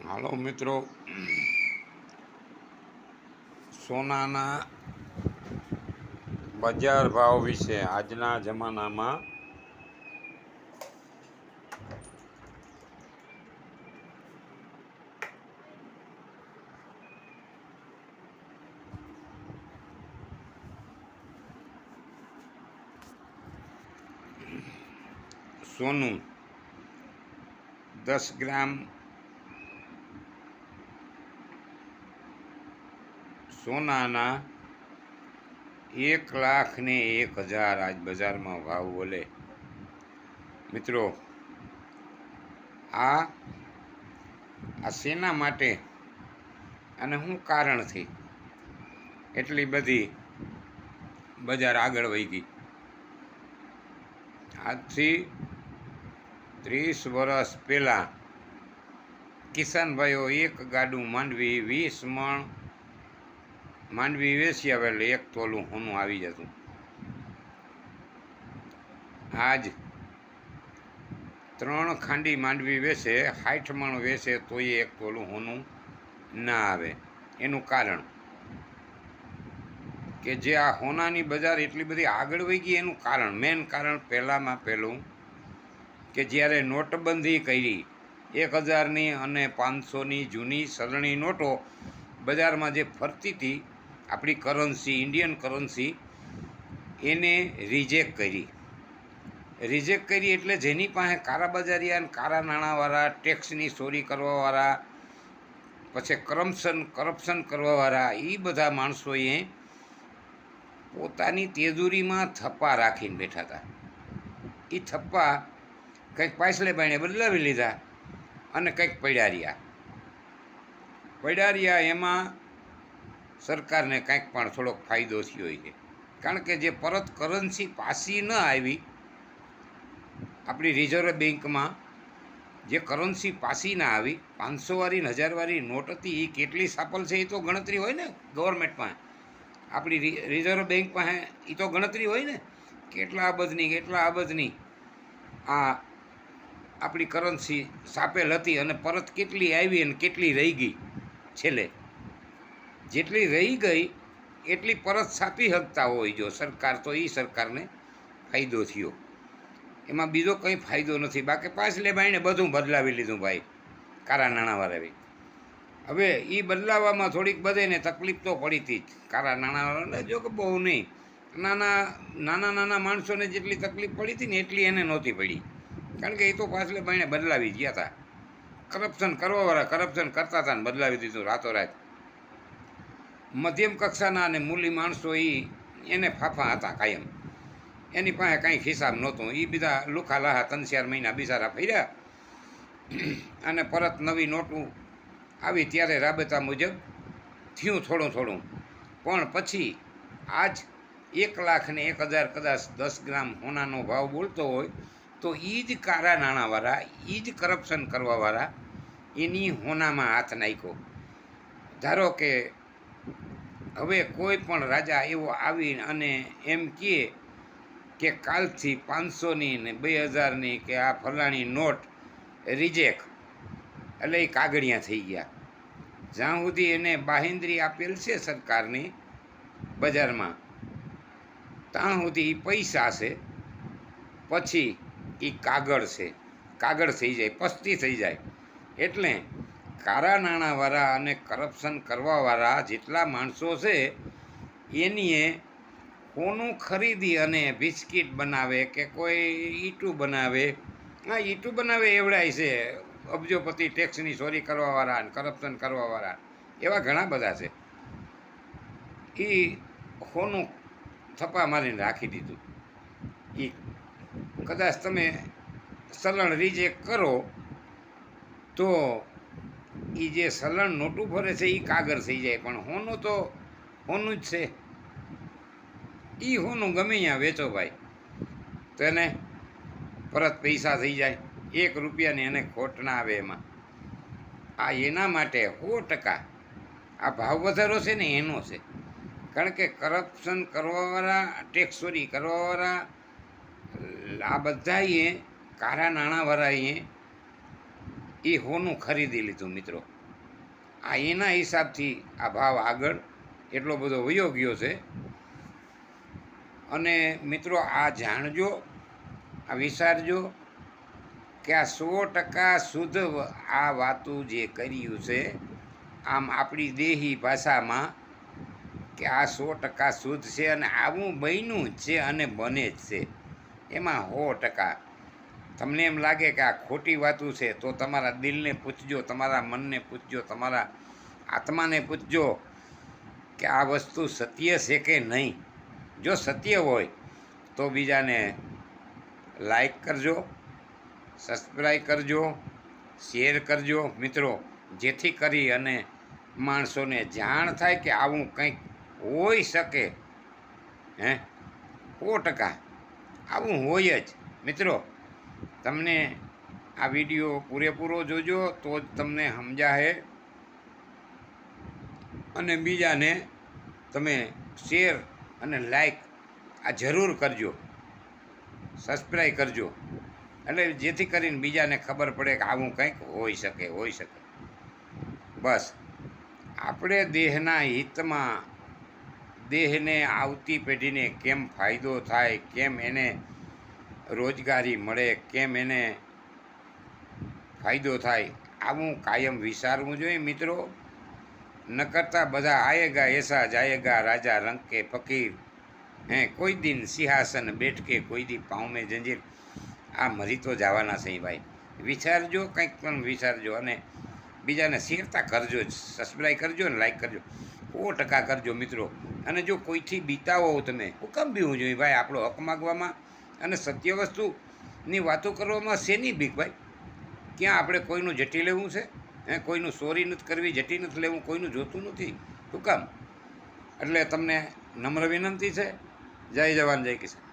હાલો મિત્રો. સોનાના બજાર ભાવ વિશે આજના જમાનામાં સોનું દસ ગ્રામ સોનાના એક લાખ ને એક હજાર આજ બજારમાં ભાવ બોલે મિત્રો, આ આ શેના માટે અને શું કારણથી એટલી બધી બજાર આગળ વહી ગઈ. આજથી ત્રીસ વર્ષ પહેલાં કિસાનભાઈઓ એક ગાડું માંડવી વીસ મણ માંડવી વેસી આવે એટલે એક તોલું હોનું આવી જતું. આજ ત્રણ ખાંડી માંડવી વેસે સાઠ મણ વેચે તોય એક તોલું હોનું ના આવે. એનું કારણ કે જે આ હોનાની બજાર એટલી બધી આગળ વહી ગઈ એનું કારણ, મેન કારણ પહેલાંમાં પહેલું કે જ્યારે નોટબંધી કરી, એક હજારની અને પાંચસોની જૂની સરણી નોટો બજારમાં જે ફરતી હતી આપણી કરન્સી ઇન્ડિયન કરન્સી એને રિજેક્ટ કરી. રિજેક્ટ કરી એટલે જેની પાસે કારા બજારિયા અને કારા નાણાંવાળા ટેક્સની ચોરી કરવાવાળા, પછી કરપ્શન કરપ્શન કરવાવાળા એ બધા માણસોએ પોતાની તેજુરીમાં થપ્પા રાખીને બેઠા હતા. એ થપ્પા કંઈક પાછલે બાણે બદલાવી લીધા અને કંઈક પડ્યા રહ્યા એમાં સરકારને કાંઈક પણ થોડોક ફાયદો થયો છે. કારણ કે જે પરત કરન્સી પાછી ન આવી, આપણી રિઝર્વ બેંકમાં જે કરન્સી પાછી ના આવી પાંચસોવાળી ને હજારવાળી નોટ હતી એ કેટલી સાપલ છે એ તો ગણતરી હોય ને ગવર્મેન્ટમાં આપણી રિઝર્વ બેંક પાસે એ તો ગણતરી હોય ને. કેટલા અબજની કેટલા અબજની આ આપણી કરન્સી સાપેલ હતી અને પરત કેટલી આવી અને કેટલી રહી ગઈ છેલ્લે. જેટલી રહી ગઈ, એટલી પરત છાપી શકતા હોય જો સરકાર, તો એ સરકારને ફાયદો થયો. એમાં બીજો કંઈ ફાયદો નથી. બાકી પાછલે બાઈને બધું બદલાવી લીધું ભાઈ, કારા નાણાંવાળાએ હવે એ બદલાવામાં થોડીક બધેને તકલીફ તો પડી હતી જ. કારા નાણાંવાળાને જો કે બહુ નહીં. નાના નાના નાના માણસોને જેટલી તકલીફ પડી હતી ને એટલી એને નહોતી પડી. કારણ કે એ તો પાછલે ભાઈને બદલાવી ગયા હતા કરપ્શન કરવાવાળા કરપ્શન કરતા હતા ને બદલાવી દીધું રાતોરાત. મધ્યમ કક્ષાના અને મૂલી માણસો એ એને ફાફા હતા કાયમ. એની પાસે કાંઈ હિસાબ નહોતું. એ બધા લુખા લાહા ત્રણ ચાર મહિના બિચારા ફર્યા અને પરત નવી નોટું આવી ત્યારે રાબેતા મુજબ થયું થોડું થોડું. પણ પછી આજ એક લાખ ને એક હજાર કદાચ દસ ગ્રામ હોનાનો ભાવ બોલતો હોય, તો એ જ કારા નાણાંવાળા એ જ કરપ્શન કરવાવાળા એની હોનામાં હાથ નાખ્યો. ધારો કે હવે કોઈ પણ રાજા એવો આવી અને એમ કહે કે કાલથી પાંચસોની ને બે હજારની કે આ ફલાણી નોટ રિજેક્ટ. એટલે એ કાગળિયા થઈ ગયા. જ્યાં સુધી એને બાહેંધરી આપેલ છે સરકારની બજારમાં, ત્યાં સુધી એ પૈસા છે. પછી એ કાગળ છે. કાગળ થઈ જાય, પસ્તી થઈ જાય. એટલે કાળા નાણાંવાળા અને કરપ્શન કરવાવાળા જેટલા માણસો છે, એનીએ કોનું ખરીદી અને બિસ્કિટ બનાવે કે કોઈ ઈટું બનાવે? હા ઈટું બનાવે એવડાય છે, અબજોપતિ ટેક્સની ચોરી કરવાવાળા અને કરપ્શન કરવાવાળા, એવા ઘણા બધા છે. એ સોનું થપ્પા મારીને રાખી દીધું. એ કદાચ તમે સલણ રીજે કરો, તો એ જે સલણ નોટું ફરે છે એ કાગળ થઈ જાય. પણ હોનું તો હોનું જ છે. એ હોનું ગમે ત્યાં વેચો ભાઈ. તો એને પરત પૈસા થઈ જાય. એક રૂપિયાની એને ખોટ ના આવે એમાં. આ એના માટે સો ટકા આ ભાવ વધારો છે ને એનો છે. કારણ કે કરપ્શન કરવાવાળા ટેક્સ ચોરી કરવાવાળા, આ બધાએ કારા નાણાંવાળાએ એ હોનું ખરીદી લીધું મિત્રો. આ એના હિસાબથી આ ભાવ આગળ એટલો બધો વયો ગયો છે. અને મિત્રો આ જાણજો, આ વિચારજો કે આ સો ટકા શુદ્ધ આ વાતું જે કર્યું છે, આમ આપણી દેહી ભાષામાં કે આ સો ટકા શુદ્ધ છે અને આવું બન્યું જ છે અને બને જ છે. એમાં સો ટકા તમને એમ લાગે કે આ ખોટી વાતું છે, તો તમારા દિલને પૂછજો, તમારા મનને પૂછજો, તમારા આત્માને પૂછજો કે આ વસ્તુ સત્ય છે કે નહીં. જો સત્ય હોય, તો બીજાને લાઈક કરજો, સબસ્ક્રાઈબ કરજો, શેર કરજો. મિત્રો, જેથી કરી અને માણસોને જાણ થાય કે આવું કંઈક હોઈ શકે. હે? સો ટકા. આવું હોય જ. મિત્રો તમને આ વીડિયો પૂરેપૂરો જોજો તો જ તમને સમજાશે. અને બીજાને તમે શેર અને લાઈક આ જરૂર કરજો. સબસ્ક્રાઈબ કરજો. એટલે જેથી કરીને બીજાને ખબર પડે કે આવું કંઈક હોઈ શકે હોઈ શકે. બસ. આપણે દેહના હિતમાં દેહને આવતી પેઢીને કેમ ફાયદો થાય, કેમ એને રોજગારી મળે, કેમ એને ફાયદો થાય, આવું કાયમ વિચારવું જોઈએ મિત્રો. ન કરતા બધા આયેગા એસા જાયેગા, રાજા રંગ કે ફકીર. હે, કોઈ દિન સિંહાસન બેઠ કે કોઈ દી પાઉં મેં જંજીર. આ મરી તો જવાના છે ભાઈ. વિચારજો, કંઈક પણ વિચારજો અને બીજાને શેરતા કરજો જ. સબસ્ક્રાઈબ કરજો ને લાઈક કરજો. સો ટકા કરજો મિત્રો. અને જો કોઈથી બીતા હોવ તમે, હુકમ બીવું જોઈએ ભાઈ. આપણો હક માગવામાં અને સત્ય વસ્તુની વાતો કરવામાં શેની બીક ભાઈ? ક્યાં આપણે કોઈનું જટી લેવું છે? હે, કોઈનું સોરી નથી કરવી જટી નથી લેવું, કોઈનું જોતું નથી. શું કામ? એટલે તમને નમ્ર વિનંતી છે? જય જવાન, જય કિસાન.